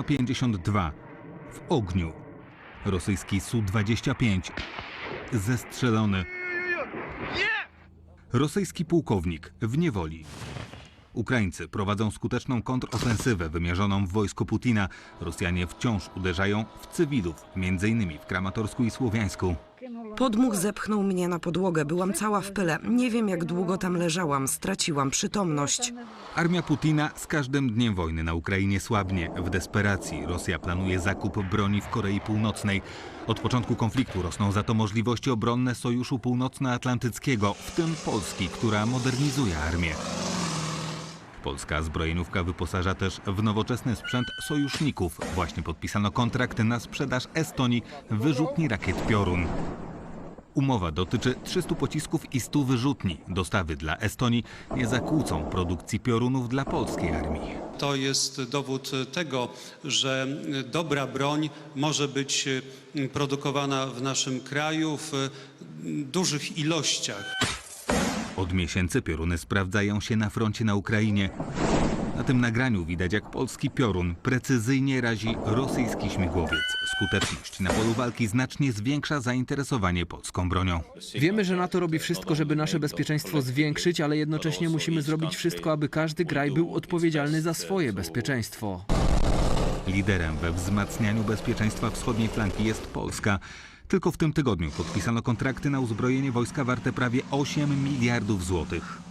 Su-52 w ogniu. Rosyjski Su-25 zestrzelony. Rosyjski pułkownik w niewoli. Ukraińcy prowadzą skuteczną kontrofensywę wymierzoną w wojsko Putina. Rosjanie wciąż uderzają w cywilów, m.in. w Kramatorsku i Słowiańsku. Podmuch zepchnął mnie na podłogę. Byłam cała w pyle. Nie wiem, jak długo tam leżałam. Straciłam przytomność. Armia Putina z każdym dniem wojny na Ukrainie słabnie. W desperacji Rosja planuje zakup broni w Korei Północnej. Od początku konfliktu rosną za to możliwości obronne Sojuszu Północnoatlantyckiego, w tym Polski, która modernizuje armię. Polska zbrojeniówka wyposaża też w nowoczesny sprzęt sojuszników. Właśnie podpisano kontrakt na sprzedaż Estonii wyrzutni rakiet Piorun. Umowa dotyczy 300 pocisków i 100 wyrzutni. Dostawy dla Estonii nie zakłócą produkcji piorunów dla polskiej armii. To jest dowód tego, że dobra broń może być produkowana w naszym kraju w dużych ilościach. Od miesięcy pioruny sprawdzają się na froncie na Ukrainie. Na tym nagraniu widać, jak polski piorun precyzyjnie razi rosyjski śmigłowiec. Skuteczność na polu walki znacznie zwiększa zainteresowanie polską bronią. Wiemy, że NATO robi wszystko, żeby nasze bezpieczeństwo zwiększyć, ale jednocześnie musimy zrobić wszystko, aby każdy kraj był odpowiedzialny za swoje bezpieczeństwo. Liderem we wzmacnianiu bezpieczeństwa wschodniej flanki jest Polska. Tylko w tym tygodniu podpisano kontrakty na uzbrojenie wojska warte prawie 8 miliardów złotych.